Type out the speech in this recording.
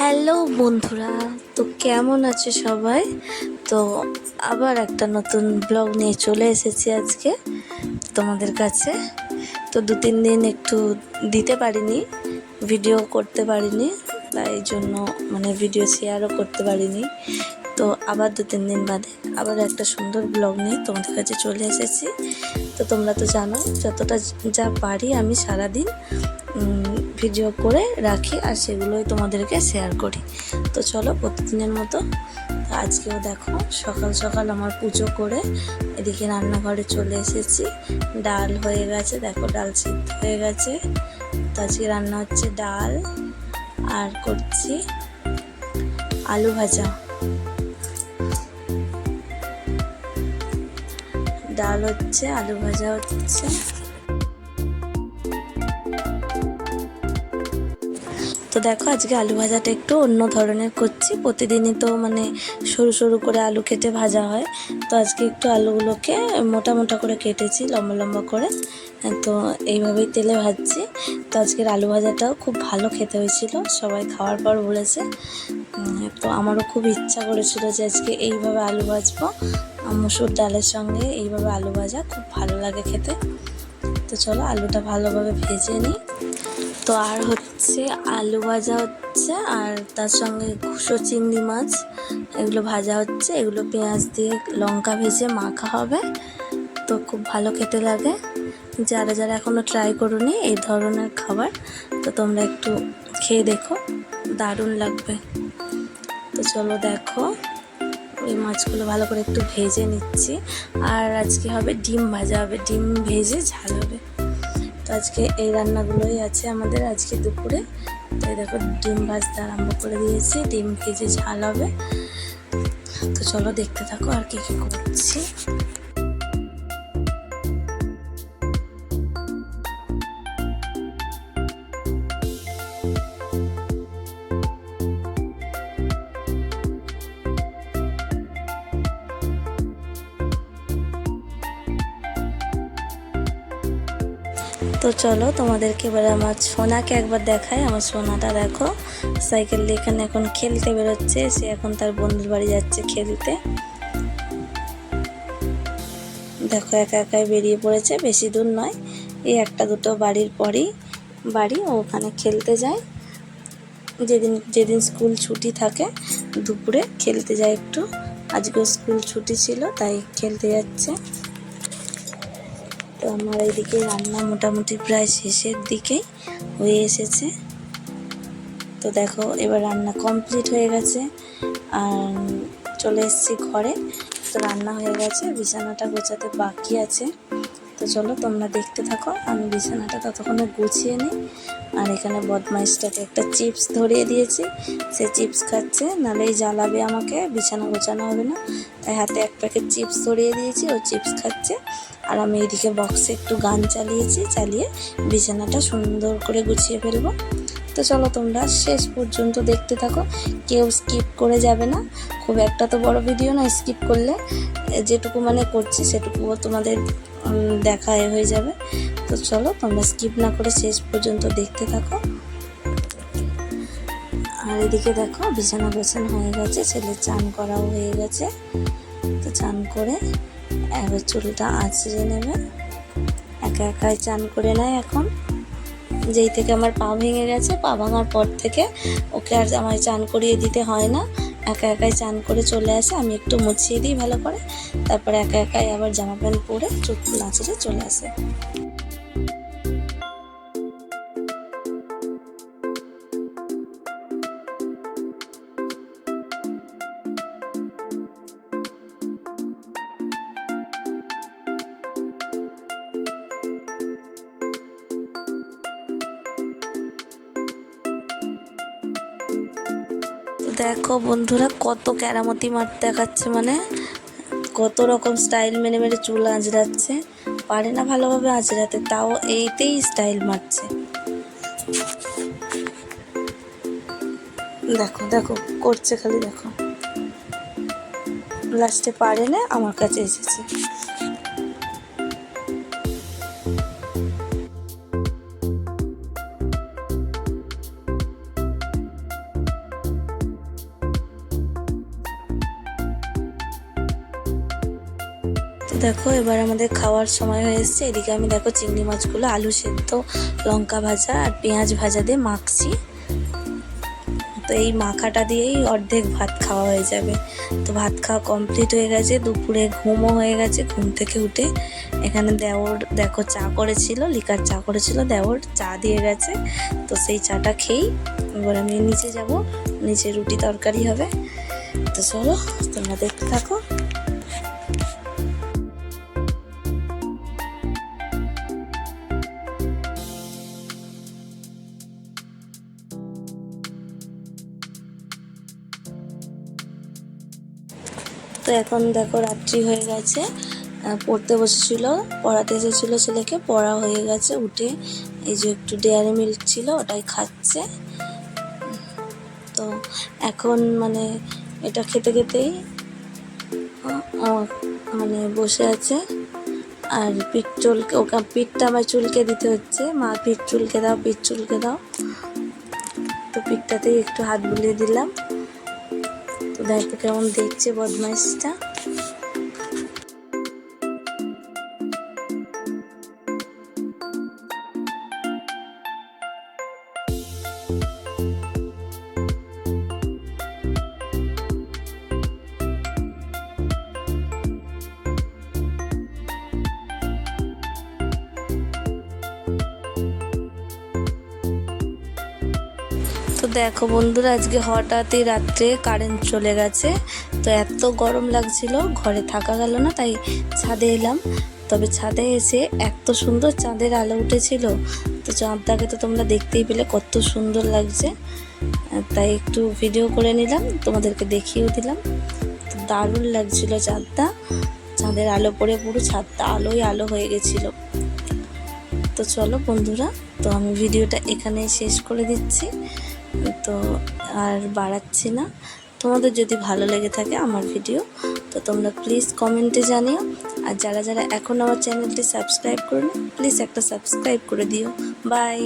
Hello বন্ধুরা, তো কেমন আছে সবাই? তো আবার একটা নতুন ব্লগ নিয়ে চলে এসেছি আজকে তোমাদের কাছে। তো দু তিন দিন একটু দিতে পারিনি ভিডিও করতে পারিনি, তাই জন্য মানে ভিডিও শেয়ারও করতে পারিনি। তো আবার দু তিন দিন বাদে আবার একটা সুন্দর ব্লগ নিয়ে তোমাদের কাছে চলে এসেছি। তো তোমরা তো জানো, যতটা যা পারি আমি সারাদিন ভিডিও করে রাখি আর সেগুলোই তোমাদেরকে শেয়ার করি। তো চলো প্রতিদিনের মতো আজকেও দেখো সকাল সকাল আমার পুজো করে এদিকে রান্নাঘরে চলে এসেছি। ডাল হয়ে গেছে, দেখো ডাল সিদ্ধ হয়ে গেছে। তো আজকে রান্না হচ্ছে ডাল আর করছি আলু ভাজা। ডাল হচ্ছে, আলু ভাজা হচ্ছে। তো দেখো আজকে আলু ভাজাটা একটু অন্য ধরনের করছি। প্রতিদিনই তো মানে সরু সরু করে আলু কেটে ভাজা হয়। তো আজকে একটু আলুগুলোকে মোটা মোটা করে কেটেছি, লম্বা লম্বা করে। তো এইভাবেই তেলে ভাজছি। তো আজকের আলু ভাজাটাও খুব ভালো খেতে হয়েছিল, সবাই খাওয়ার পর বলেছে। তো আমারও খুব ইচ্ছা করেছিল যে আজকে এইভাবে আলু ভাজবো। মুসুর ডালের সঙ্গে এইভাবে আলু ভাজা খুব ভালো লাগে খেতে। তো চলো আলুটা ভালোভাবে ভেজে নিই। তো আর হচ্ছে আলু ভাজা হচ্ছে, আর তার সঙ্গে কুসো চিংড়ি মাছ। এগুলো ভাজা হচ্ছে, এগুলো পেঁয়াজ দিয়ে লঙ্কা ভেজে মাখা হবে। তো খুব ভালো খেতে লাগে। যারা যারা এখনও ট্রাই করোনি এই ধরনের খাবার, তো তোমরা একটু খেয়ে দেখো, দারুণ লাগবে। তো চলো দেখো, এই মাছগুলো ভালো করে একটু ভেজে নিচ্ছি। আর আজকে হবে ডিম ভাজা, হবে ডিম ভেজে ঝাল হবে। তো আজকে এই রান্নাগুলোই আছে আমাদের আজকে দুপুরে। তো দেখো, ডিম ভাজতে আরম্ভ করে দিয়েছি। ডিম ভেজে ঝাল হবে। তো চলো দেখতে থাকো আর কি কী করছি। তো চলো, তোমাদেরকে এবারে আমার সোনাকে একবার দেখায় আমার সোনাটা দেখো সাইকেল দিয়ে এখানে এখন খেলতে বেরোচ্ছে। সে এখন তার বন্ধুর বাড়ি যাচ্ছে খেলতে। দেখো, একা একাই বেরিয়ে পড়েছে, বেশি দূর নয়। এই একটা দুটো বাড়ির পরেই বাড়ি ওখানে খেলতে যায়। যেদিন যেদিন স্কুল ছুটি থাকে, দুপুরে খেলতে যায় একটু। আজকেও স্কুল ছুটি ছিল, তাই খেলতে যাচ্ছে। আমার এইদিকে রান্না মোটামুটি প্রায় শেষের দিকেই হয়ে এসেছে। তো দেখো, এবার রান্না কমপ্লিট হয়ে গেছে। আর চলে এসেছি ঘরে। তো রান্না হয়ে গেছে। বিছানাটা গোছাতে বাকি আছে। তো চলো, তোমরা দেখতে থাকো। আমি বিছানাটা ততক্ষণে গুছিয়ে নিই। আর এখানে বদমাইশটাকে একটা চিপস ধরিয়ে দিয়েছি। সে চিপস খাচ্ছে। নাহলেই জ্বালাবে আমাকে। বিছানা গোছানো হবে না। তাই হাতে এক প্যাকেট চিপস ধরিয়ে দিয়েছি। ও চিপস খাচ্ছে। আর আমি এইদিকে বক্সে একটু গান চালিয়েছি, চালিয়ে বিছানাটা সুন্দর করে গুছিয়ে ফেলব। তো চলো তোমরা শেষ পর্যন্ত দেখতে থাকো, কেউ স্কিপ করে যাবে না। খুব একটা তো বড় ভিডিও না স্কিপ করলে যেটুকু মানে করছি সেটুকুও তোমাদের দেখা হয়ে যাবে। তো চলো তোমরা স্কিপ না করে শেষ পর্যন্ত দেখতে থাকো। আর এদিকে দেখো বিছানা গোছানো হয়ে গেছে, ছেলে চান করাও হয়ে গেছে। তো চান করে এবার চুলটা আঁচড়ে নেবে। একা একাই চান করে নেয় এখন। যেই থেকে আমার পা ভেঙে গেছে, পা ভাঙার পর থেকে ওকে আর আমায় চান করিয়ে দিতে হয় না। একা একাই চান করে চলে আসে, আমি একটু মুছিয়ে দিই ভালো করে। তারপরে একা একাই আবার জামা প্যান্ট পরে চুল নাচড়ে চলে আসে। দেখো বন্ধুরা, কত কেরামতি মাঠ দেখাচ্ছে মানে। কত রকম স্টাইল মেরে মেরে চুল আঁচড়াচ্ছে। পারে না ভালোভাবে আঁচড়াতে, তাও এইতেই স্টাইল মারছে। দেখো দেখো, করছে খালি, দেখো। লাস্টে পারে না, আমার কাছে এসেছে। দেখো, এবার আমাদের খাওয়ার সময় হয়ে এসছে। এদিকে আমি দেখো চিংড়ি মাছগুলো, আলু সেদ্ধ, লঙ্কা ভাজা আর পেঁয়াজ ভাজা দিয়ে মাখছি। তো এই মাখাটা দিয়েই অর্ধেক ভাত খাওয়া হয়ে যাবে। তো ভাত খাওয়া কমপ্লিট হয়ে গেছে, দুপুরে ঘুমও হয়ে গেছে, ঘুম থেকে উঠে এখানে দেওর দেখো চা করেছিল, লিকার চা করেছিল, দেওর চা দিয়ে গেছে। তো সেই চাটা খেয়েই এবার আমি নিচে যাব, নিচে রুটি তরকারি হবে। তো চলো, তোমরা দেখতে থাকো। তো এখন দেখো রাত্রি হয়ে গেছে। পড়তে বসেছিল, পড়াতে এসেছিল ছেলেকে, পড়া হয়ে গেছে উঠে। এই যে একটু ডেয়ারি মিল্ক ছিল, ওটাই খাচ্ছে। তো এখন মানে এটা খেতে খেতেই মানে বসে আছে। আর পিঠ চুলকে, ওকে পিঠটা আমার চুলকে দিতে হচ্ছে। মা, পিঠ চুলকে দাও, পিঠ চুলকে দাও। তো পিঠটাতেই একটু হাত বুলিয়ে দিলাম। তো কেমন দেখছে বদমাইশটা? দেখো বন্ধুরা, আজকে হঠাৎই রাত্রে কারেন্ট চলে গেছে। তো এত গরম লাগছিল, ঘরে থাকা গেল না, তাই ছাদে এলাম। তবে ছাদে এসে এত সুন্দর চাঁদের আলো উঠেছিল। তো চাঁদটাকে তো তোমরা দেখতেই পেলে, কত সুন্দর লাগছে। তাই একটু ভিডিও করে নিলাম, তোমাদেরকে দেখিয়েও দিলাম। তো দারুণ লাগছিল চাঁদটা। চাঁদের আলো পড়ে পুরো ছাদটা আলোই আলো হয়ে গেছিল। তো চলো বন্ধুরা, তো আমি ভিডিওটা এখানে শেষ করে দিচ্ছি। তো আর বাড়াচ্ছি না। তোমাদের যদি ভালো লেগে থাকে আমার ভিডিও তো তোমরা প্লিজ কমেন্টে জানিও। আর যারা যারা এখন আমার চ্যানেলটি সাবস্ক্রাইব করো প্লিজ একটা সাবস্ক্রাইব করে দিও। বাই